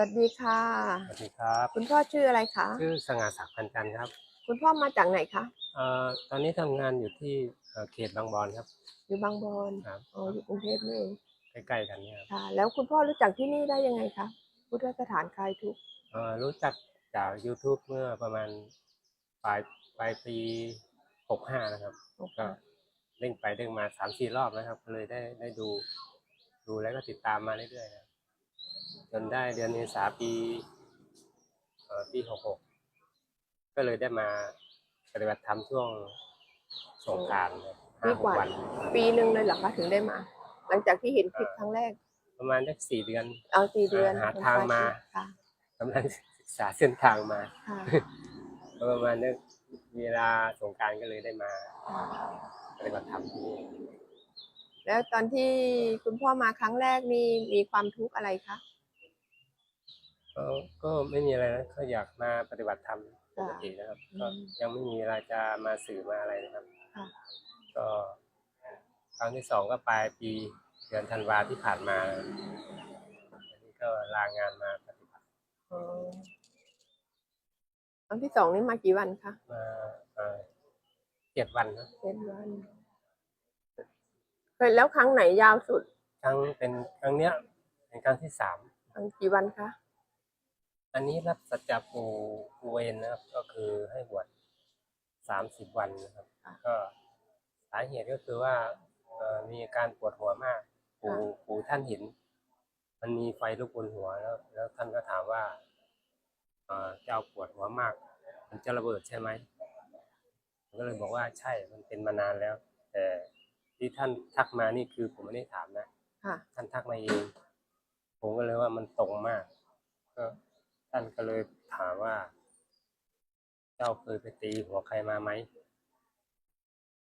วัสดีค่ะ สวัสดีครับ คุณพ่อชื่ออะไรคะ ชื่อสง่าศักดิ์พันจันทร์ครับ คุณพ่อมาจากไหนคะเอ่อตอนนี้ทำงานอยู่ที่เอ่อเขตบางบอนครับ อยู่บางบอนครับ อ๋ออยู่กรุงเทพนี่เองใกล้ๆกันเนี่ยครับค่ะ แล้วคุณพ่อรู้จักที่นี่ได้ยังไงคะพุทธสถานคลายทุกข์เอ่อรู้จักจาก YouTube เมื่อประมาณปลายปลายปีหกห้านะครับก็เด้งไปเด้งมาสามสี่รอบนะครับ ก็เลยได้ได้ดู ดูแล้วก็ติดตามมาเรื่อยๆครับ จนได้เดือนเมษาปีเอ่อปีหกหกก็เลยได้มาปฏิบัติธรรมช่วงสงกรานต์ครับห้าหกวัน ปีหนึ่งเลยเหรอคะถึงได้มา หลังจากที่เห็นคลิปครั้งแรก ประมาณสักสี่เดือน เอาสี่เดือนหาทางมาค่ะกำลังศึกษาเส้นทางมาค่ะก็ประมาณนึกเวลาสงกรารก็เลยได้มาค่ะปฏิบัติธรรมที่นี่แล้วตอนที่คุณพ่อมาครั้งแรกนี่มีความทุกข์อะไรคะ ก็ก็ไม่มีอะไรนะก็อยากมาปฏิบัติธรรมปกตินะครับอืมก็ยังไม่มีอะไรจะมาสื่อมาอะไรนะครับ ค่ะ ก็ครั้งที่สองก็ปลายปีเดือนธันวาที่ผ่านมาอันนี้ก็ลางานมาปฏิบัติอ๋อครั้งที่สองนี่มากี่วันคะมาเอ่อเจ็ดวันนะเจ็ดวันเคยแล้วครั้งไหนยาวสุด ครั้งเป็นครั้งเนี้ยเป็นครั้งที่สาม ครั้งกี่วันคะ อันนี้รับสัจจปูปูเวนนะครับ ก็คือให้บวชสามสิบวันนะครับ ก็สาเหตุก็คือว่าเอ่อมีอาการปวดหัวมากปู่ปู่ท่านเห็น มันมีไฟลุกบนหัวแล้ว แล้วท่านก็ถามว่าเอ่อเจ้าปวดหัวมาก มันจะระเบิดใช่ไหมผมก็เลยบอกว่าใช่มันเป็นมานานแล้ว แต่ที่ท่านทักมานี่คือผมไม่ได้ถามนะค่ะ ท่านทักมาเอง ผมก็เลยว่ามันตรงมาก ก็ ท่านก็เลยถามว่า เจ้าเคยไปตีหัวใครมาไหม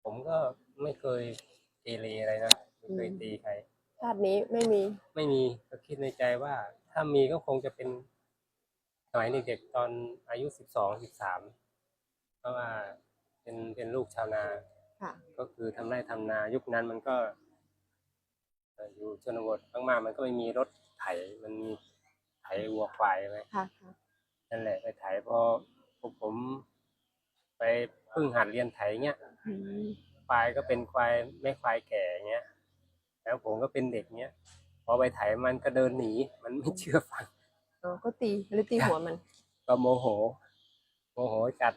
ผมก็ไม่เคยเกเรอะไรนะไม่เคยอืมตีใคร ชาตินี้ไม่มี ไม่มีก็คิดในใจว่า ถ้ามีก็คงจะเป็นสมัยเด็กๆตอนอายุสิบสองสิบสามเพราะว่าเป็นเป็นลูกชาวนา ค่ะ ก็คือทำไร่ทำนา ยุคนั้นมันก็เอ่ออยู่ชนบทมากๆมันก็ไม่มีรถไถมันมี ไถวัวควายใช่ไหมค่ะค่ะนั่นแหละไปไถพอพวกผม ไปเพิ่งหัดเรียนไถเงี้ยอืมควายก็เป็นควายแม่ควายแก่เงี้ย แล้วผมก็เป็นเด็กเงี้ยพอไปไถมันก็เดินหนี มันไม่เชื่อฟัง อ๋อก็ตีหรือตีหัวมัน ก็โมโห โมโหจัด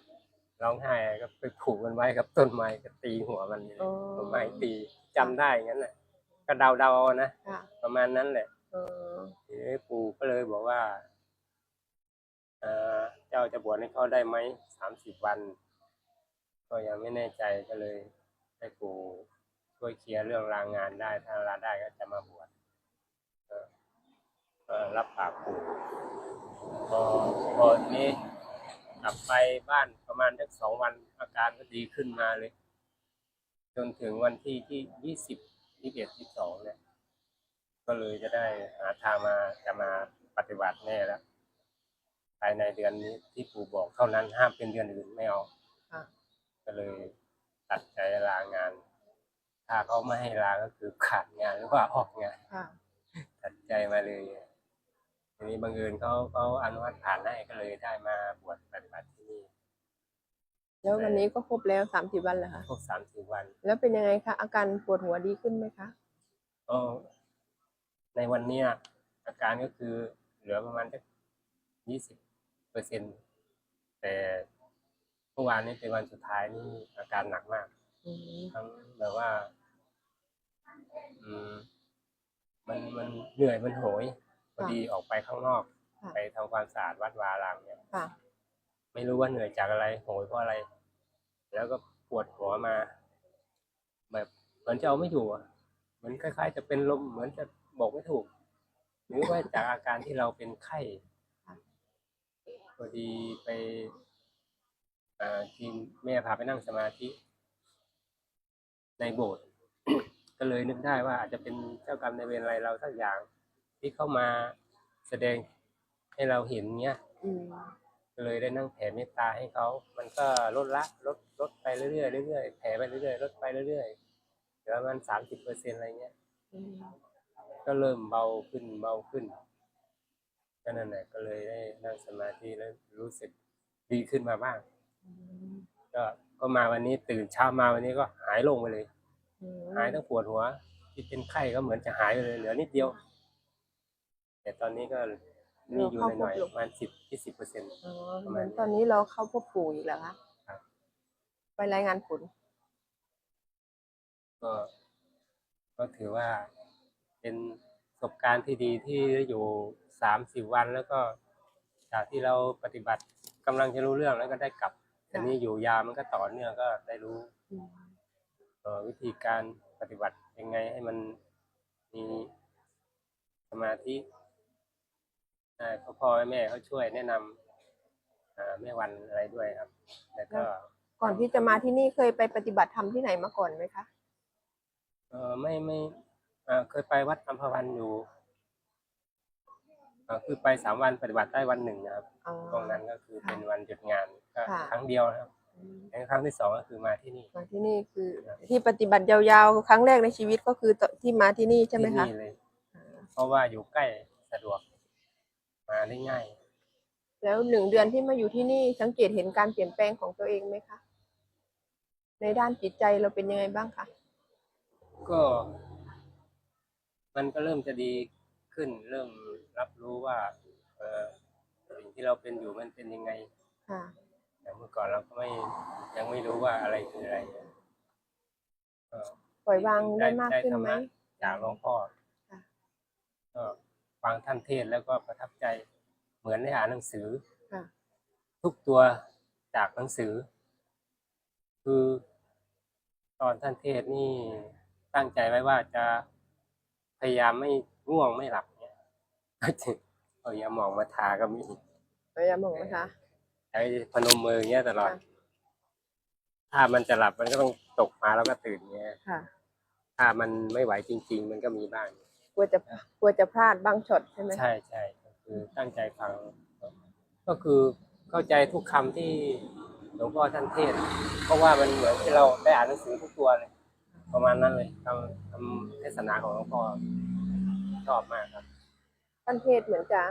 ร้องไห้ก็ไปผูกมันไว้กับต้นไม้ก็ตีหัวมันเลยอ๋อ ต้นไม้ตีจำได้อย่างนั้นแหละก็เดาเดาๆเอานะ ค่ะประมาณนั้นแหละเออ ทีนี้ปู่ก็เลยบอกว่าเออเจ้าจะบวชให้เขาได้ไหมสามสิบวัน ก็ยังไม่แน่ใจก็เลยให้ปู่ช่วยเคลียร์เรื่องรางงานได้ ถ้าลาได้ก็จะมาบวชรับปากปู่พอพอทีนี้กลับไปบ้านประมาณสักสองวันอาการก็ดีขึ้นมาเลย จนถึงวันที่ที่ยี่สิบยี่สิบเอ็ดยี่สิบสองเนี่ย ก็เลยจะได้หาทางมาจะมาปฏิบัติแน่แล้วภายในเดือนนี้ที่ปู่บอกเท่านั้นห้ามเป็นเดือนอื่นไม่เอาค่ะก็เลยตัดใจลางาน ถ้าเขาไม่ให้ลาก็คือขาดงานหรือว่าออกงานค่ะตัดใจมาเลยทีนี้บังเอิญเขาเขาอนุมัติผ่านให้ก็เลยได้มาบวชปฏิบัติที่นี่แล้ววันนี้ก็ครบแล้วสามสิบวันแล้วค่ะครบสามสิบวัน แล้วเป็นยังไงคะอาการปวดหัวดีขึ้นไหมคะก็ ในวันเนี้ยอาการก็คือเหลือประมาณสักยี่สิบเปอร์เซ็นแต่เมื่อวานนี้เป็นวันสุดท้ายนี่อาการหนักมากอืมทั้งแบบว่า อืม มันมันเหนื่อยมันโหยพอดีออกไปข้างนอกค่ะไปทำความสะอาดวัดวาอารามเนี่ยค่ะไม่รู้ว่าเหนื่อยจากอะไรโหยเพราะอะไร แล้วก็ปวดหัวมา แบบเหมือนจะเอาไม่อยู่อะเหมือนคล้ายๆ จะเป็นลมเหมือนจะ บอกไม่ถูก หรือว่าจากอาการที่เราเป็นไข้ค่ะพอดีไปอ่าทีมแม่พาไปนั่งสมาธิ ในโบสถ์ก็เลยนึกได้ว่าอาจจะเป็นเจ้ากรรมในายเวรอะไรเราสักอย่าง ที่เข้ามาแสดงให้เราเห็นเนี้ยอืมก็เลยได้นั่งแผ่เมตตาให้เขา มันก็ลดละลดลดไปเรื่อยๆเรื่อยๆแผ่ไปเรื่อยๆลดไปเรื่อยๆเหลือประมาณสามสิบเปอร์เซ็นอะไรเงี้ยอืม ก็เริ่มเบาขึ้นเบาขึ้นก็นั่นแหละก็เลยได้นั่งสมาธิแล้วรู้สึกดีขึ้นมาบ้าง ก็ก็มาวันนี้ตื่นเช้ามาวันนี้ก็หายลงไปเลยอืมหายทั้งปวดหัว ที่เป็นไข้ก็เหมือนจะหายไปเลยเหลือนิดเดียว แต่ตอนนี้ก็มีอยู่หน่อยๆประมาณสิบที่สิบเปอร์เซ็นต์อ๋อประเหมามืณอนนี้ตอนนี้เราเข้าพบปู่อีกแล้วคะครับไปรายงานผลก็ก็ถือว่า เป็นประสบการณ์ที่ดีที่อยู่สามสิบวันแล้วก็จากที่เราปฏิบัติกำลังจะรู้เรื่องแล้วก็ได้กลับอันนี้อยู่ยาวมันก็ต่อเนื่องก็ได้รู้อืมเอ่อวิธีการปฏิบัติยังไงให้มันมีสมาธิใช่พ่อพ่อแม่เขาช่วยแนะนำอ่าแม่วันอะไรด้วยครับ แล้วก็ก่อนที่จะมาที่นี่เคยไปปฏิบัติธรรมที่ไหนมาก่อนไหมคะเออไม่ไม่ เอ่อเคยไปวัดอัมพวันอยู่เอ่อคือไปสามวันปฏิบัติได้วันหนึ่งนะครับอ๋อตรงนั้นก็คือเป็นวันหยุดงานก็ค่ะครั้งเดียวนะครับอืมแล้วครั้งที่สองก็คือมาที่นี่มาที่นี่คือที่ปฏิบัติยาวๆครั้งแรกในชีวิตก็คือตอนที่มาที่นี่ใช่ไหมที่คะนี่เลยเพราะว่าอยู่ใกล้สะดวก มาได้ง่าย แล้วหนึ่งเดือนที่มาอยู่ที่นี่สังเกตเห็นการเปลี่ยนแปลงของตัวเองไหมคะในด้านจิตใจเราเป็นยังไงบ้างคะก็ มันก็เริ่มจะดีขึ้น เริ่มรับรู้ว่า เออสิ่งที่เราเป็นอยู่มันเป็นยังไงค่ะ แต่เมื่อก่อนเราก็ไม่ยังไม่รู้ว่าอะไรคืออะไรก็ปล่อยวางได้มากขึ้นไหมธรระจากหลวงพ่อค่ะ ก็ฟังท่านเทศน์แล้วก็ประทับใจ เหมือนได้อ่านหนังสือ ค่ะ ทุกตัวจากหนังสือ คือตอนท่านเทศน์นี่ตั้งใจไว้ว่าจะ พยายามไม่ง่วงไม่หลับเนี่ยก็จะเอายาหมองมาทาก็มีเราจะมองนะคะ ใช้พนมมืออย่างเงี้ยตลอด ค่ะ ถ้ามันจะหลับมันก็ต้องตกมาแล้วก็ตื่นเงี้ย ค่ะ ถ้ามันไม่ไหวจริง ๆ มันก็มีบ้าง กลัวจะกลัวจะพลาดบางช็อตใช่ไหมใช่ใช่ก็คือตั้งใจฟัง ก็คือเข้าใจทุกคำที่หลวงพ่อท่านเทศน์เพราะว่ามันเหมือนที่เราได้อ่านหนังสือทุกตัวเลย ประมาณนั้นเลยคำคำเทศนาของหลวงพ่อชอบมากครับ ท่านเทศน์เหมือนจะ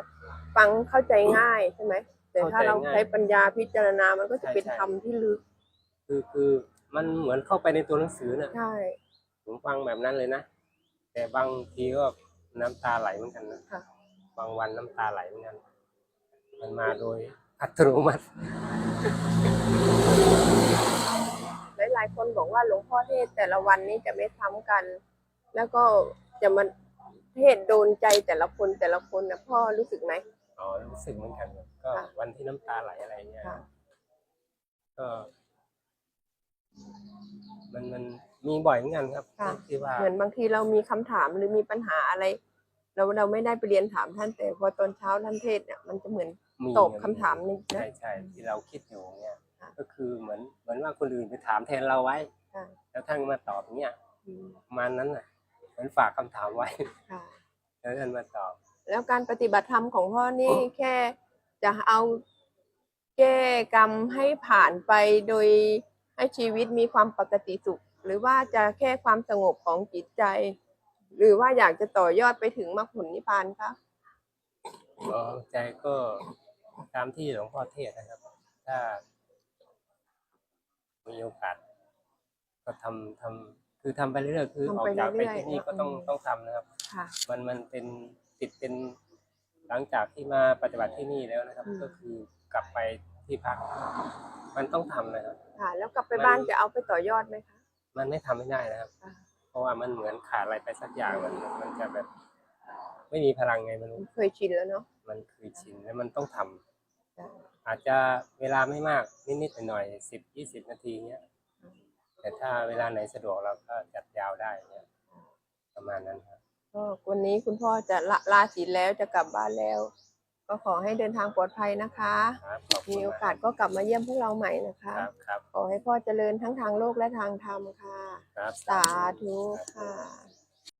ฟังเข้าใจง่ายใช่ไหมแต่ถ้าเราเข้าใจง่ายใช้ปัญญาพิจารณามันก็จะเป็นใช่ใช่ธรรมที่ลึก คือคือมันเหมือนเข้าไปในตัวหนังสือน่ะใช่ผมฟังแบบนั้นเลยนะ แต่บางทีก็น้ำตาไหลเหมือนกันนะค่ะบางวันน้ำตาไหลเหมือนกัน มันมาโดยอัตโนมัติหลายๆคนบอกว่าหลวงพ่อเทศน์แต่ละวันนี้จะไม่ซ้ำกัน แล้วก็จะมันเทศน์โดนใจแต่ละคนแต่ละคนนะพ่อรู้สึกไหมอ๋อรู้สึกเหมือนกันครับก็ค่ะวันที่น้ำตาไหลอะไรเงี้ยค่ะ ก็มันมันมีบ่อยเหมือนกันครับค่ะ ที่ว่าเหมือนบางทีเรามีคำถามหรือมีปัญหาอะไร เราเราไม่ได้ไปเรียนถามท่านแต่พอตอนเช้าท่านเทศน์เนี่ยมันจะเหมือนมีตอบคำถามนี่ใช่นะใช่ที่เราคิดอยู่เนี่ยค่ะ ก็คือเหมือนเหมือนว่าคนอื่นไปถามแทนเราไว้ ค่ะแล้วท่านมาตอบเนี่ยอืมประมาณนั้นน่ะเหมือนฝากคำถามไว้ ค่ะ แล้วท่านมาตอบ แล้วการปฏิบัติธรรมของพ่อนี่แค่จะเอาแก้กรรมให้ผ่านไปโดยให้ชีวิตมีความปกติสุข หรือว่าจะแค่ความสงบของจิตใจ หรือว่าอยากจะต่อยอดไปถึงมรรคผลนิพพานคะ อ๋อใจก็ตามที่หลวงพ่อเทศน์นะครับ ถ้า มีโอกาส ก็ทำทำคือทำไปเรื่อยๆคือออกจากไปที่นี่ก็ต้องต้องทำนะครับค่ะมันมันเป็นติดเป็นหลังจากที่มาปฏิบัติที่นี่แล้วนะครับอืมก็คือกลับไปที่พัก มันต้องทำนะครับค่ะ แล้วกลับไปบ้านจะเอาไปต่อยอดไหมคะมันไม่ทำไม่ได้นะครับอ่าเพราะว่ามันเหมือนขาดอะไรไปสักอย่างมันมันจะแบบ ไม่มีพลังไงไมันเคยชินแล้วเนาะมันคือชินแล้วมันต้องทำค่ะ อาจจะเวลาไม่มากนิดๆหน่อยๆสิบยี่สิบนาทีเนี้ยแต่ถ้าเวลาไหนสะดวกเราก็จัดยาวได้เนี่ยประมาณนั้นครับก็วันนี้คุณพ่อจะละลาศีลแล้วจะกลับบ้านแล้ว ก็ขอให้เดินทางปลอดภัยนะคะ ครับขอบคุณมีโอกาสก็กลับมาเยี่ยมพวกเราใหม่นะคะ ครับครับขอให้พ่อเจริญทั้งทางโลกและทางธรรมค่ะ ครับ สาธุค่ะ